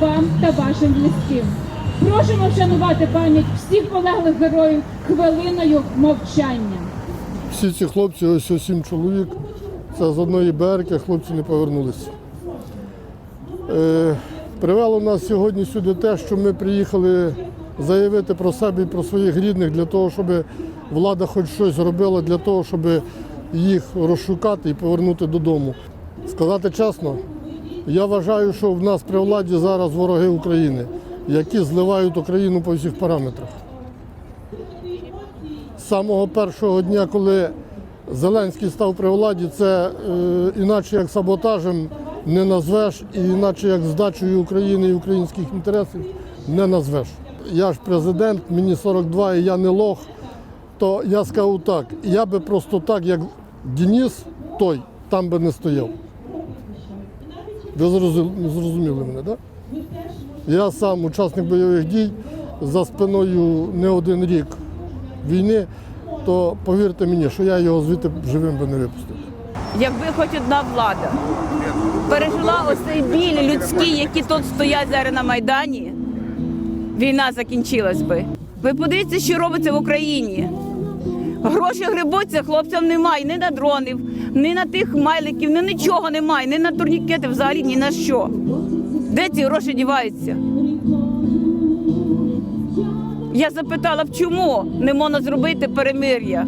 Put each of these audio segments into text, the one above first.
вам та вашим близьким. Просимо вшанувати пам'ять всіх полеглих героїв хвилиною мовчання. Всі ці хлопці, ось сім чоловік, це з одної берки, хлопці не повернулися. Е, привело нас сьогодні сюди те, що ми приїхали заявити про себе і про своїх рідних для того, щоб влада хоч щось зробила для того, щоб їх розшукати і повернути додому. Сказати чесно, я вважаю, що в нас при владі зараз вороги України, які зливають Україну по всіх параметрах з самого першого дня, коли Зеленський став при владі, це е, іначе як саботажем не назвеш, і іначе як здачею України і українських інтересів не назвеш. Я ж президент, мені 42 і я не лох, то я скажу так, я би просто так, як Денис той, там би не стояв. Ви зрозу- зрозуміли мене, так? Я сам учасник бойових дій за спиною не один рік війни, то повірте мені, що я його звідти живим би не випустив. Якби хоч одна влада пережила цей біль людський, які тут стоять зараз на Майдані, війна закінчилась би. Ви подивіться, що робиться в Україні. Гроші грибуться, хлопцям немає ні на дронів, ні на тих майликів, ні нічого немає, ні на турнікети, взагалі ні на що. Де ці гроші діваються? Я запитала, б, чому не можна зробити перемир'я?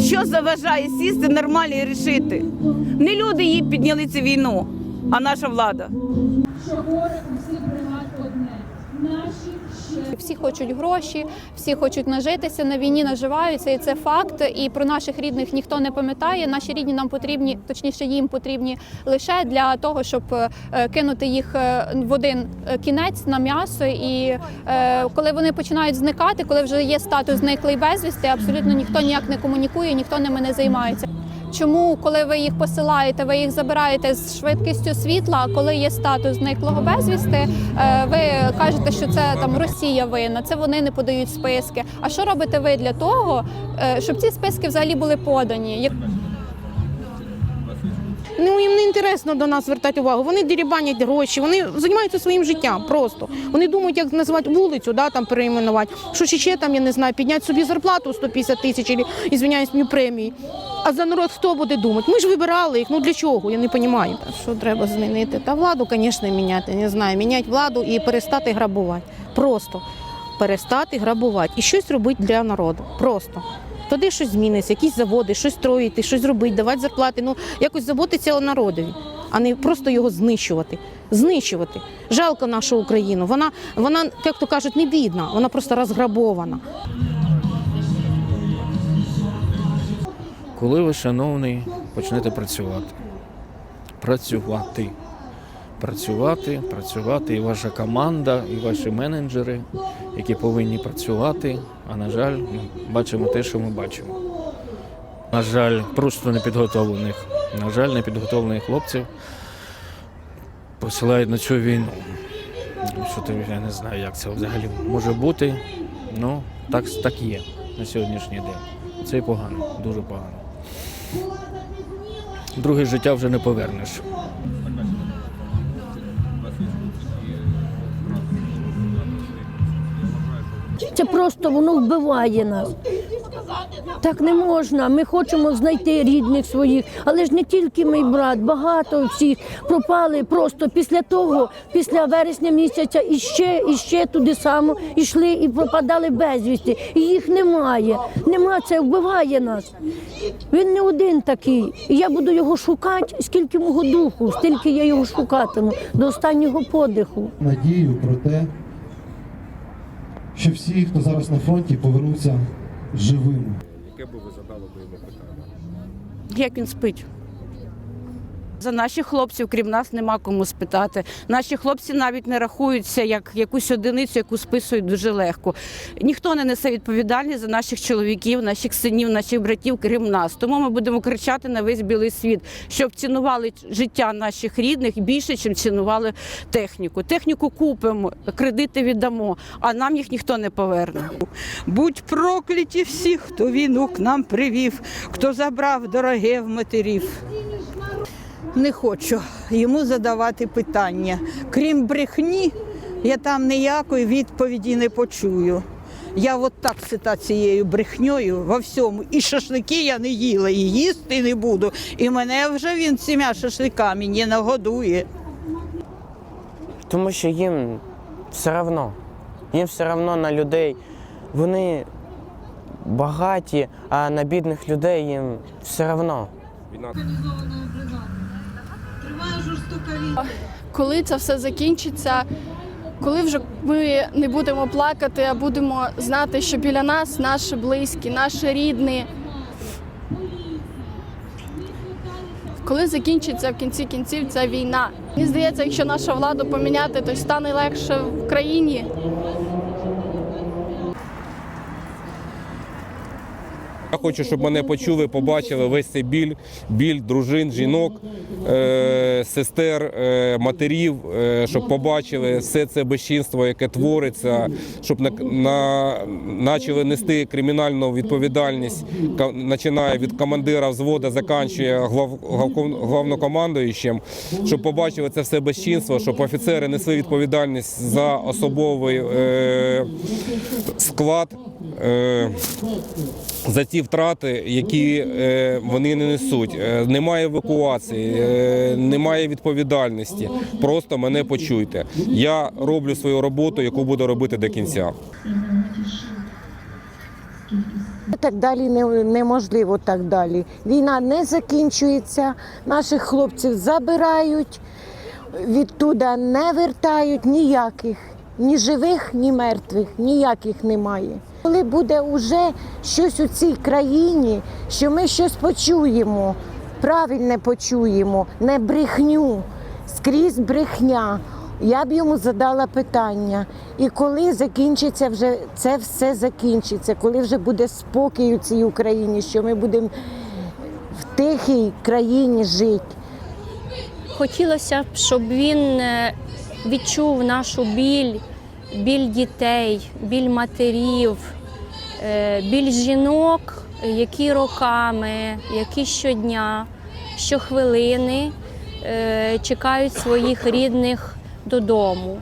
Що заважає сісти нормально і рішити? Не люди її підняли цю війну, а наша влада. Ще Всі хочуть гроші, всі хочуть нажитися на війні, наживаються, і це факт. І про наших рідних ніхто не пам'ятає. Наші рідні нам потрібні, точніше, їм потрібні лише для того, щоб е, кинути їх е, в один е, кінець на м'ясо. І коли вони починають зникати, коли вже є статус зниклий безвісти, абсолютно ніхто ніяк не комунікує, ніхто ними не займається. Чому, коли ви їх посилаєте, ви їх забираєте з швидкістю світла, а коли є статус зниклого безвісти, е, ви кажете, що це там Росія винна, це вони не подають списки. А що робите ви для того, е, щоб ці списки взагалі були подані? Ну їм не інтересно до нас звертати увагу. Вони дерібанять гроші, вони займаються своїм життям просто. Вони думають, як назвати вулицю, да, там перейменувати. Що ще там, я не знаю, підняти собі зарплату 150 тисяч, і, ізвиняюсь, мені премії. А за народ хто буде думати? Ми ж вибирали їх. Ну для чого? Я не розумію. Що треба змінити? Та владу, звісно, міняти. Не знаю. Міняти владу і перестати грабувати. Просто перестати грабувати і щось робити для народу. Просто. Тоді щось зміниться, якісь заводи, щось строїти, щось робити, давати зарплати. Ну якось заботитися о народові, а не просто його знищувати. Знищувати. Жалко нашу Україну. Вона, вона, як то кажуть, не бідна, вона просто розграбована. Коли ви, шановний, почнете працювати? Працювати. Працювати, працювати, і ваша команда, і ваші менеджери, які повинні працювати. А на жаль, ми бачимо те, що ми бачимо. На жаль, просто непідготовлених. На жаль, непідготовлених хлопців посилають на цю війну. Що ти, я не знаю, як це взагалі може бути. Ну, так, так є на сьогоднішній день. Це погано, дуже погано. Друге життя вже не повернеш. Це просто воно вбиває нас. Так не можна. Ми хочемо знайти рідних своїх, але ж не тільки мій брат, багато всіх пропали просто після того, після вересня місяця, і ще, і ще туди само йшли і пропадали безвісті. І їх немає. Нема це вбиває нас. Він не один такий. І я буду його шукати, скільки мого духу, стільки я його шукатиму до останнього подиху. надію про те, що всі, хто зараз на фронті, повернуться живими. Яке би ви задали би йому питання? Як він спить? За наших хлопців, крім нас, нема кому спитати. Наші хлопці навіть не рахуються як якусь одиницю, яку списують дуже легко. Ніхто не несе відповідальність за наших чоловіків, наших синів, наших братів, крім нас. Тому ми будемо кричати на весь білий світ, щоб цінували життя наших рідних більше, ніж цінували техніку. Техніку купимо, кредити віддамо, а нам їх ніхто не поверне. Будь прокляті всі, хто війну к нам привів, хто забрав дороге в матерів. Не хочу йому задавати питання. Крім брехні, я там ніякої відповіді не почую. Я от так сита цією брехньою во всьому. І шашлики я не їла, і їсти не буду. І мене вже він цими шашликами не нагодує. Тому що їм все одно. Їм все одно на людей. Вони багаті, а на бідних людей їм все одно. Коли це все закінчиться, коли вже ми не будемо плакати, а будемо знати, що біля нас наші близькі, наші рідні. Коли закінчиться в кінці кінців ця війна. Мені здається, якщо наша влада поміняти, то стане легше в країні. Я хочу, щоб мене почули, побачили весь цей біль, біль дружин, жінок, е, сестер, е, матерів, е, щоб побачили все це безчинство, яке твориться, щоб на, на, почали нести кримінальну відповідальність, починає від командира взводу, заканчує глав, главнокомандуючим, щоб побачили це все безчинство, щоб офіцери несли відповідальність за особовий е, склад. Е, за ті втрати, які е, вони не несуть. Е, немає евакуації, немає відповідальності. Просто мене почуйте. Я роблю свою роботу, яку буду робити до кінця. Так далі не, неможливо так далі. Війна не закінчується, наших хлопців забирають, відтуда не вертають ніяких, ні живих, ні мертвих, ніяких немає. Коли буде вже щось у цій країні, що ми щось почуємо, правильне почуємо, не брехню, скрізь брехня. Я б йому задала питання, і коли закінчиться вже це все закінчиться, коли вже буде спокій у цій Україні, що ми будемо в тихій країні жити. Хотілося б, щоб він е, відчув нашу біль, біль дітей, біль матерів, біль жінок, які роками, які щодня, щохвилини е, чекають своїх рідних додому.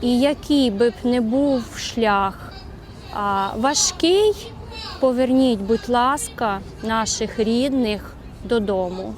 І який би б не був шлях важкий, поверніть, будь ласка, наших рідних додому.